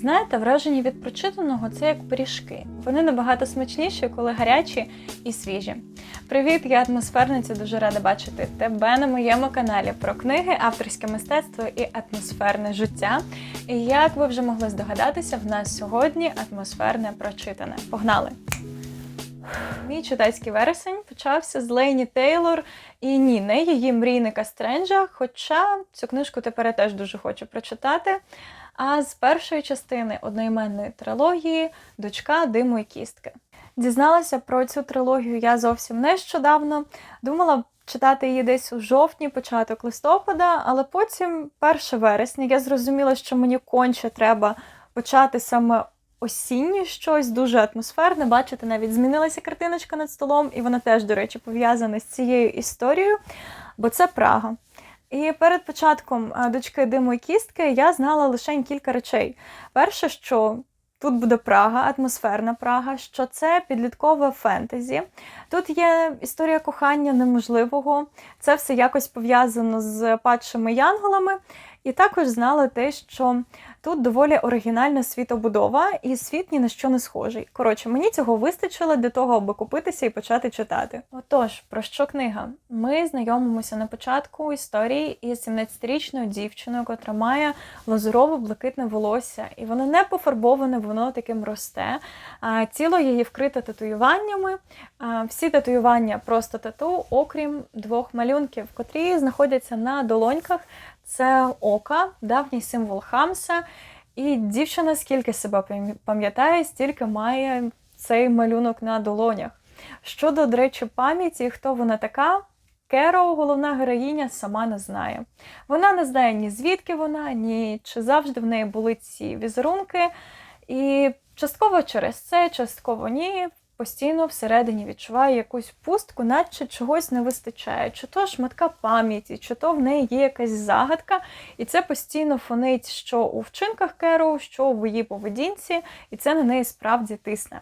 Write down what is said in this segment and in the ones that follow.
Знаєте, враження від прочитаного це як пиріжки. Вони набагато смачніші, коли гарячі і свіжі. Привіт, я атмосферниця. Дуже рада бачити тебе на моєму каналі про книги, авторське мистецтво і атмосферне життя. І як ви вже могли здогадатися, в нас сьогодні атмосферне прочитане. Погнали! Мій читацький вересень почався з Лейні Тейлор і ні, не її мрійника Стренджа. Хоча цю книжку тепер я теж дуже хочу прочитати. А з першої частини одноіменної трилогії Дочка диму і кістки. Дізналася про цю трилогію я зовсім нещодавно. Думала читати її десь у жовтні, початок листопада, але потім, 1 вересня, я зрозуміла, що мені конче треба почати саме осіннє щось дуже атмосферне. Бачите, навіть змінилася картиночка над столом, і вона теж, до речі, пов'язана з цією історією, бо це Прага. І перед початком дочки диму і кістки я знала лише кілька речей. Перше, що тут буде Прага, атмосферна Прага, що це підліткове фентезі. Тут є історія кохання неможливого, це все якось пов'язано з падшими янголами. І також знала те, що тут доволі оригінальна світобудова, і світ ні на що не схожий. Коротше, мені цього вистачило для того, аби купитися і почати читати. Отож, про що книга? Ми знайомимося на початку історії із 17-річною дівчиною, котра має лазурово-блакитне волосся, і воно не пофарбоване, воно таким росте. Тіло її вкрите татуюваннями. Всі татуювання просто тату, окрім двох малюнків, котрі знаходяться на долоньках. Це ока, давній символ Хамса. І дівчина, скільки себе пам'ятає, стільки має цей малюнок на долонях. Щодо, до речі, пам'яті, хто вона така, Керо, головна героїня, сама не знає. Вона не знає ні звідки вона, ні чи завжди в неї були ці візерунки. І частково через це, частково ні постійно всередині відчуває якусь пустку, наче чогось не вистачає, чи то шматка пам'яті, чи то в неї є якась загадка, і це постійно фонить, що у вчинках Керу, що в її поведінці, і це на неї справді тисне.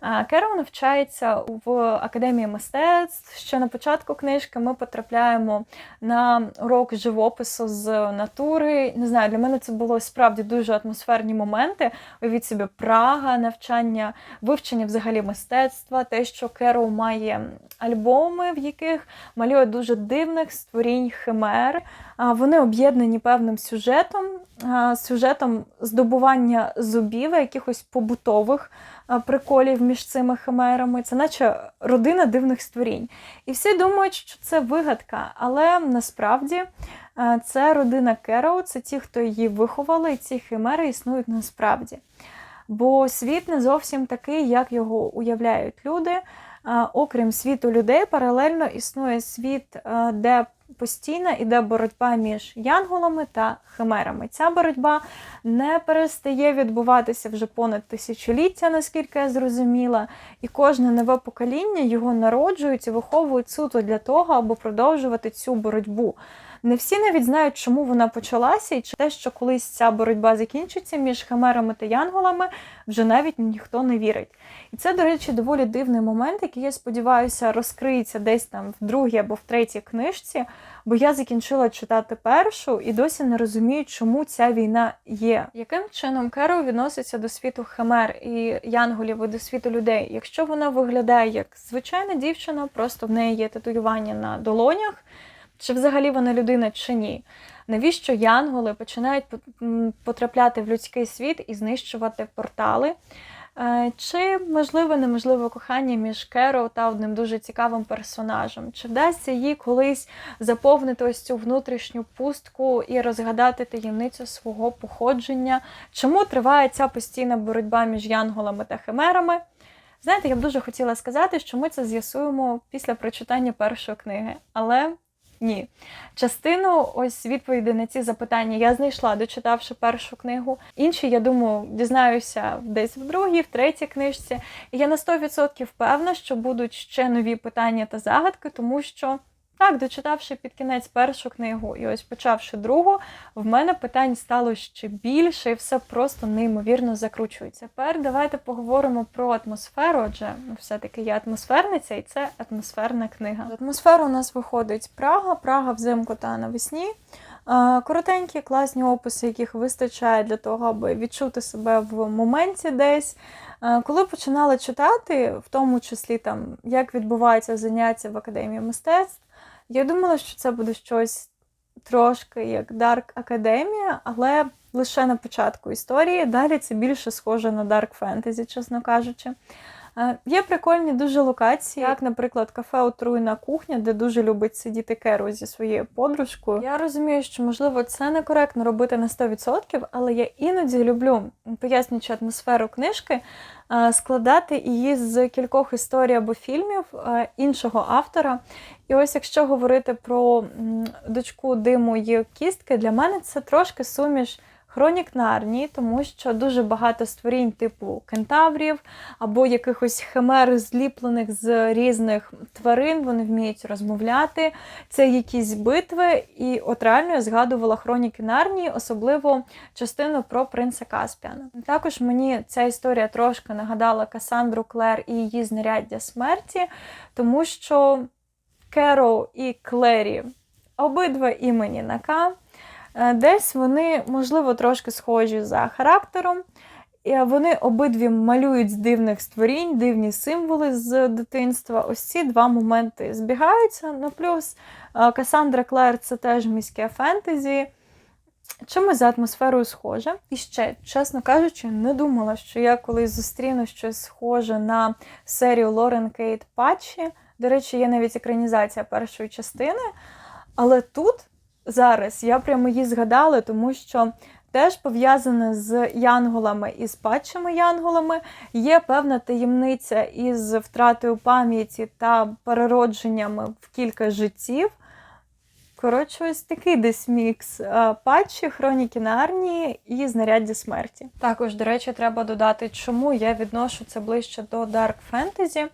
Керол навчається в академії мистецтв. Ще на початку книжки ми потрапляємо на урок живопису з натури. Не знаю, для мене це було справді дуже атмосферні моменти. Уявіть собі, Прага, навчання, вивчення взагалі мистецтва, те, що Керол має альбоми, в яких малює дуже дивних створінь химер. Вони об'єднані певним сюжетом, сюжетом здобування зубів, якихось побутових приколів між цими химерами. Це наче родина дивних створінь. І всі думають, що це вигадка, але насправді це родина Кероу, це ті, хто її виховали, і ці химери існують насправді. Бо світ не зовсім такий, як його уявляють люди. Окрім світу людей, паралельно існує світ, де постійна іде боротьба між янголами та химерами. Ця боротьба не перестає відбуватися вже понад тисячоліття, наскільки я зрозуміла, і кожне нове покоління його народжують і виховують суто для того, аби продовжувати цю боротьбу. Не всі навіть знають, чому вона почалася, і чи те, що колись ця боротьба закінчиться між химерами та янголами, вже навіть ніхто не вірить. І це, до речі, доволі дивний момент, який я сподіваюся розкриється десь там в другій або в третій книжці, бо я закінчила читати першу і досі не розумію, чому ця війна є. Яким чином Керол відноситься до світу химер і янголів і до світу людей? Якщо вона виглядає як звичайна дівчина, просто в неї є татуювання на долонях. Чи взагалі вона людина, чи ні? Навіщо янголи починають потрапляти в людський світ і знищувати портали? Е, чи можливе неможливе кохання між Керо та одним дуже цікавим персонажем? Чи вдасться їй колись заповнити ось цю внутрішню пустку і розгадати таємницю свого походження? Чому триває ця постійна боротьба між янголами та химерами? Знаєте, я б дуже хотіла сказати, що ми це з'ясуємо після прочитання першої книги, але ні. Частину ось відповіді на ці запитання я знайшла, дочитавши першу книгу. Інші, я думаю, дізнаюся десь в другій, в третій книжці. І я на 100% певна, що будуть ще нові питання та загадки, тому що так, дочитавши під кінець першу книгу і ось почавши другу, в мене питань стало ще більше, і все просто неймовірно закручується. Тепер давайте поговоримо про атмосферу, адже ну, все-таки я атмосферниця, і це атмосферна книга. Атмосфера у нас виходить Прага, Прага взимку та навесні. Коротенькі, класні описи, яких вистачає для того, аби відчути себе в моменті десь. Коли починала читати, в тому числі там, як відбуваються заняття в академії мистецтв, я думала, що це буде щось трошки як Dark Академія, але лише на початку історії. Далі це більше схоже на Dark Fantasy, чесно кажучи. Е, Є прикольні дуже локації, як, наприклад, кафе Отруйна кухня, де дуже любить сидіти Керу зі своєю подружкою. Я розумію, що можливо це некоректно робити на 100%, але я іноді люблю, пояснюючи атмосферу книжки, е, складати її з кількох історій або фільмів е, іншого автора. І ось якщо говорити про дочку диму і кістки, для мене це трошки суміш. Хронік Нарнії, тому що дуже багато створінь типу кентаврів або якихось химер, зліплених з різних тварин, вони вміють розмовляти. Це якісь битви. І от реально я згадувала хроніки Нарнії, особливо частину про принца Каспіана. Також мені ця історія трошки нагадала Касандру Клер і її знаряддя смерті, тому що Керол і Клері обидва імені на К. Е, Десь вони, можливо, трошки схожі за характером. Вони обидві малюють з дивних створінь, дивні символи з дитинства. Ось ці два моменти збігаються. Ну, плюс е, Касандра Клер це теж міське фентезі. Чимось за атмосферою схоже. І ще, чесно кажучи, не думала, що я колись зустріну щось схоже на серію Лорен Кейт Патчі. До речі, є навіть екранізація першої частини. Але тут зараз я прямо її згадала, тому що теж пов'язане з янголами і з падшими янголами є певна таємниця із втратою пам'яті та переродженнями в кілька життів. Коротше, ось такий десь мікс е, патчі, хроніки Нарнії і знаряддя смерті. Також, до речі, треба додати, чому я відношу це ближче до Dark Fantasy.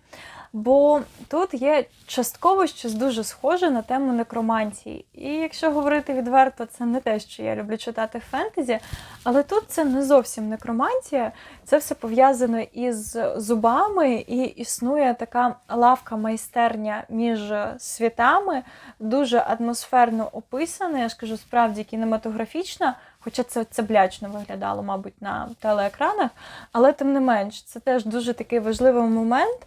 Бо тут є частково щось дуже схоже на тему некромантії. І якщо говорити відверто, це не те, що я люблю читати фентезі, але тут це не зовсім некромантія, це все пов'язано із зубами, і існує така лавка майстерня між світами, дуже атмосферно описана, я ж кажу, справді кінематографічна. Хоча це цеблячно виглядало, мабуть, на телеекранах, але тим не менш, це теж дуже такий важливий момент.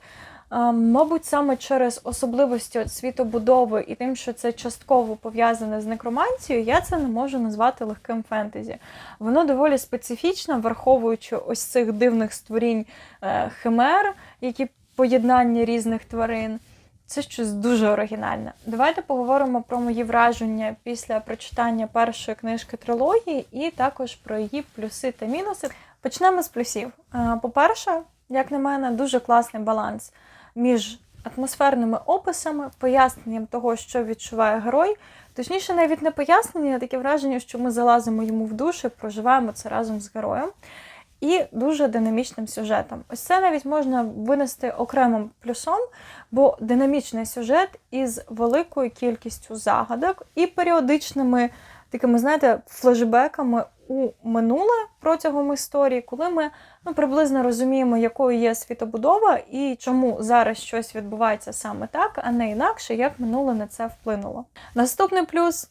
Мабуть, саме через особливості світобудови і тим, що це частково пов'язане з некромантією, я це не можу назвати легким фентезі. Воно доволі специфічне, враховуючи ось цих дивних створінь е, химер, які поєднання різних тварин. Це щось дуже оригінальне. Давайте поговоримо про мої враження після прочитання першої книжки трилогії і також про її плюси та мінуси. Почнемо з плюсів. Е, По-перше, як на мене, дуже класний баланс між атмосферними описами, поясненням того, що відчуває герой. Точніше, навіть не пояснення, а таке враження, що ми залазимо йому в душу, проживаємо це разом з героєм. І дуже динамічним сюжетом. Ось це навіть можна винести окремим плюсом, бо динамічний сюжет із великою кількістю загадок і періодичними такими, знаєте, флешбеками у минуле протягом історії, коли ми ну, приблизно розуміємо, якою є світобудова і чому зараз щось відбувається саме так, а не інакше, як минуле на це вплинуло. Наступний плюс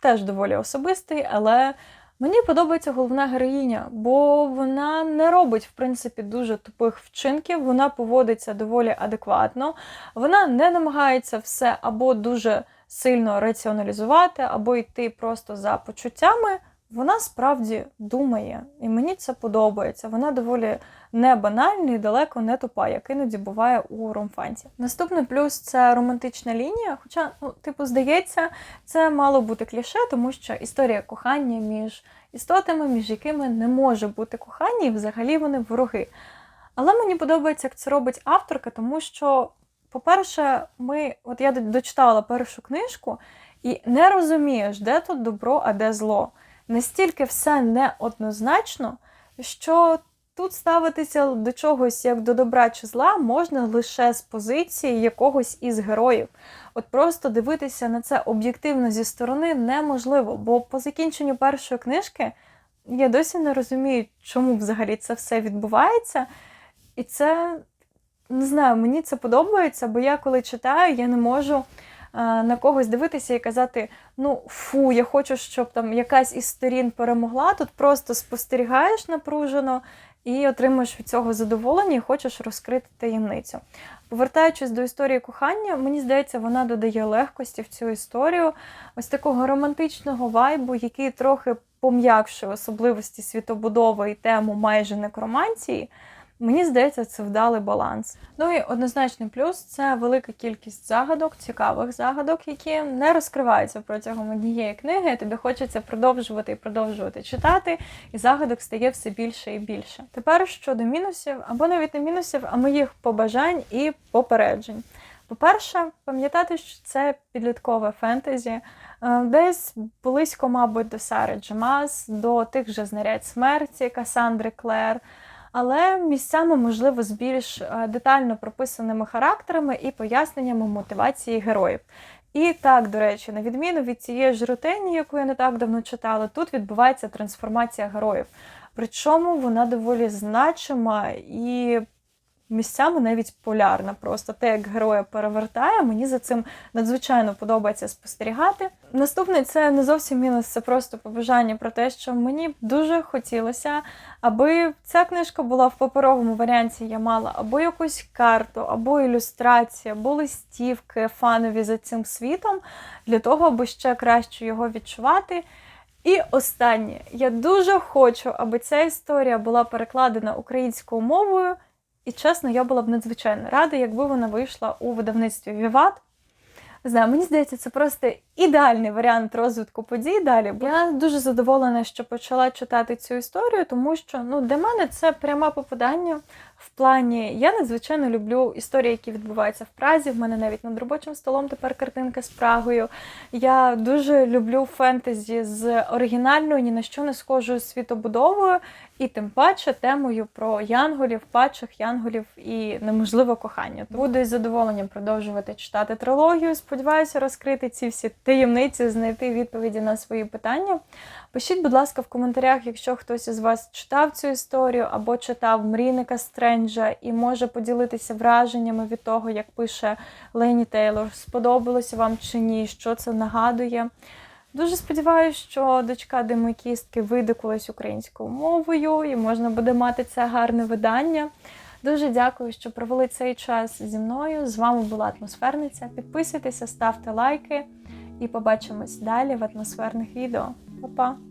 теж доволі особистий, але мені подобається головна героїня, бо вона не робить, в принципі, дуже тупих вчинків, вона поводиться доволі адекватно, вона не намагається все або дуже сильно раціоналізувати, або йти просто за почуттями. Вона справді думає, і мені це подобається. Вона доволі не банальна і далеко не тупа, як іноді буває у ромфанці. Наступний плюс це романтична лінія. Хоча, ну, типу, здається, це мало бути кліше, тому що історія кохання між істотами, між якими не може бути кохання, і взагалі вони вороги. Але мені подобається, як це робить авторка, тому що, по-перше, ми, от я дочитала першу книжку і не розумієш, де тут добро, а де зло настільки все неоднозначно, що тут ставитися до чогось як до добра чи зла можна лише з позиції якогось із героїв. От просто дивитися на це об'єктивно зі сторони неможливо, бо по закінченню першої книжки я досі не розумію, чому взагалі це все відбувається. І це не знаю, мені це подобається, бо я коли читаю, я не можу на когось дивитися і казати: ну фу, я хочу, щоб там якась із сторін перемогла. Тут просто спостерігаєш напружено і отримуєш від цього задоволення, і хочеш розкрити таємницю. Повертаючись до історії кохання, мені здається, вона додає легкості в цю історію, ось такого романтичного вайбу, який трохи пом'якшує особливості світобудови і тему майже некроманції. Мені здається, це вдалий баланс. Ну і однозначний плюс це велика кількість загадок, цікавих загадок, які не розкриваються протягом однієї книги. Тобі хочеться продовжувати і продовжувати читати, і загадок стає все більше і більше. Тепер щодо мінусів, або навіть не мінусів, а моїх побажань і попереджень. По-перше, пам'ятати, що це підліткове фентезі, е, десь близько, мабуть, до Сари Джемас, до тих же знарядь смерті Касандри Клер але місцями, можливо, з більш е, детально прописаними характерами і поясненнями мотивації героїв. І так, до речі, на відміну від цієї ж рутині, яку я не так давно читала, тут відбувається трансформація героїв. Причому вона доволі значима і місцями навіть полярна. Просто те, як героя перевертає, мені за цим надзвичайно подобається спостерігати. Наступний це не зовсім мінус, це просто побажання про те, що мені дуже хотілося, аби ця книжка була в паперовому варіанті. Я мала або якусь карту, або ілюстрацію, або листівки фанові за цим світом, для того, аби ще краще його відчувати. І останнє, я дуже хочу, аби ця історія була перекладена українською мовою. І чесно, я була б надзвичайно рада, якби вона вийшла у видавництві Віват. Знаю, мені здається, це просто ідеальний варіант розвитку подій далі. Бо Я дуже задоволена, що почала читати цю історію, тому що ну, для мене це пряме попадання в плані. Я надзвичайно люблю історії, які відбуваються в Празі. В мене навіть над робочим столом тепер картинка з Прагою. Я дуже люблю фентезі з оригінальною, ні на що не схожою світобудовою, і тим паче темою про янголів, пачах, янголів і неможливе кохання. Буду із задоволенням продовжувати читати трилогію. Сподіваюся, розкрити ці всі таємниці, знайти відповіді на свої питання. Пишіть, будь ласка, в коментарях, якщо хтось із вас читав цю історію або читав мрійника Стренджа і може поділитися враженнями від того, як пише Лені Тейлор, сподобалося вам чи ні, що це нагадує. Дуже сподіваюся, що дочка Дими Кістки вийде колись українською мовою і можна буде мати це гарне видання. Дуже дякую, що провели цей час зі мною. З вами була атмосферниця. Підписуйтеся, ставте лайки і побачимось далі в атмосферних відео. Па-па!